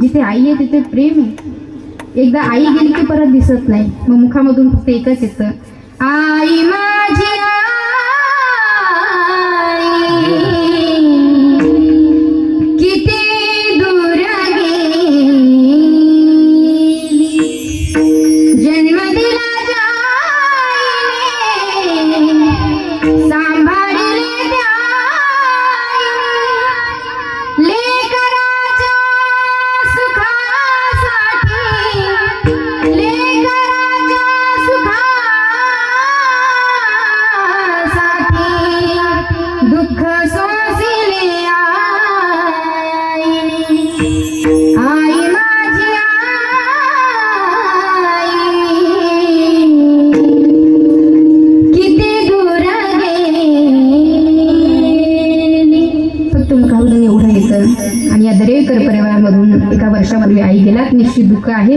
जिथे आई आहे तिथे प्रेम आहे. एकदा आई गेली की परत दिसत नाही. मग मुखामधून फक्त एकच येतं. आई माझी वर्षामध्ये आई गेलात निश्चित दुःख आहे.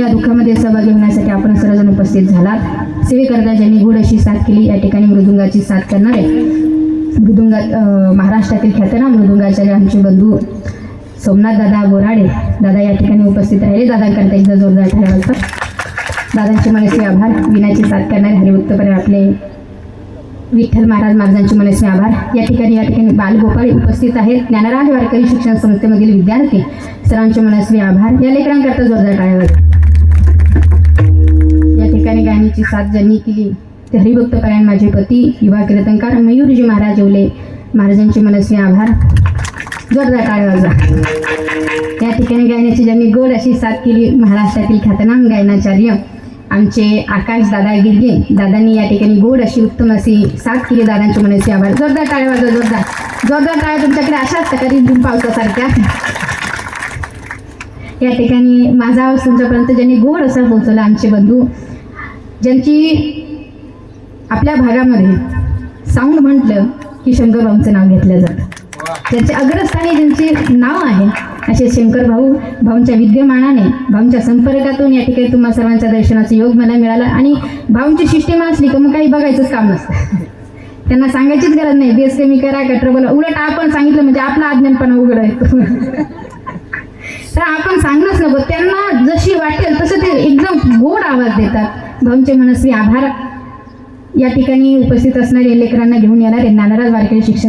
या दुःखामध्ये सहभागी होण्यासाठी आपण सर्वजण उपस्थित झालात. सेवेकरता ज्यांनी गुड अशी साथ केली या ठिकाणी मृदुंगाची साथ करणारे मृदुंगा महाराष्ट्रातील ख्यातनाम मृदुंगाचार्य आमचे बंधू सोमनाथ दादा बोराडे. दादा या ठिकाणी उपस्थित राहिले. दादांकरता एकदा जोरदार ठरावायचं दादांचे मनसे आभार. विनाची साथ करणारे हरिभक्तपणे आपले विठ्ठल महाराज महाराजांचे मनसे आभार. या ठिकाणी या ठिकाणी बालगोपाळ उपस्थित आहेत. ज्ञानराज वारकरी शिक्षण संस्थेमधील विद्यार्थी सरांचे मनस्वी आभार. या लेकरांकरता जोरदार टाळ्यावर या ठिकाणी गाण्याची साथ ज्यांनी केली ते हरिभक्तपरायण माझे पती युवा कीर्तनकार मयूरजी महाराज येवले महाराजांचे मनस्वी आभार. जोरदार टाळ्या या ठिकाणी गायनाची ज्यांनी गोड अशी साथ केली महाराष्ट्रातील ख्यातनाम गायनाचार्य आमचे आकाश दादा गिरगे दादांनी या ठिकाणी गोड अशी उत्तम अशी साथ केली दादांचे मनस्वी आभार. जोरदार टाळ्या वाजवा जोरदार. जोरदार टाळ्या तुमच्याकडे अशाच तकारी बिन पावसासारख्या या ठिकाणी माझा आवाज तुमच्यापर्यंत ज्यांनी गोड असा पोहोचवला आमचे बंधू ज्यांची आपल्या भागामध्ये साऊंड म्हटलं की शंकर भाऊंचं नाव घेतलं जातं. त्यांचे अग्रस्थानी ज्यांचे नाव आहे असे शंकर भाऊ भाऊंच्या विद्यमानाने भाऊंच्या संपर्कातून या ठिकाणी तुम्हा सर्वांच्या दर्शनाचा योग मला मिळाला आणि भाऊंची सिस्टीम असली की मग काही बघायचंच काम नसतं. त्यांना सांगायचीच गरज नाही बेस कमी करा का बोला उलट आपण सांगितलं म्हणजे आपला अज्ञानपणा उघड आहे. तर आपण सांगणंच नको त्यांना जशी वाटेल तसं ते एकदम गोड आवाज देतात. भाऊंचे मनस्वी आभार. या ठिकाणी उपस्थित असणारे लेकरांना घेऊन येणारे नानाराज वारकरी शिक्षण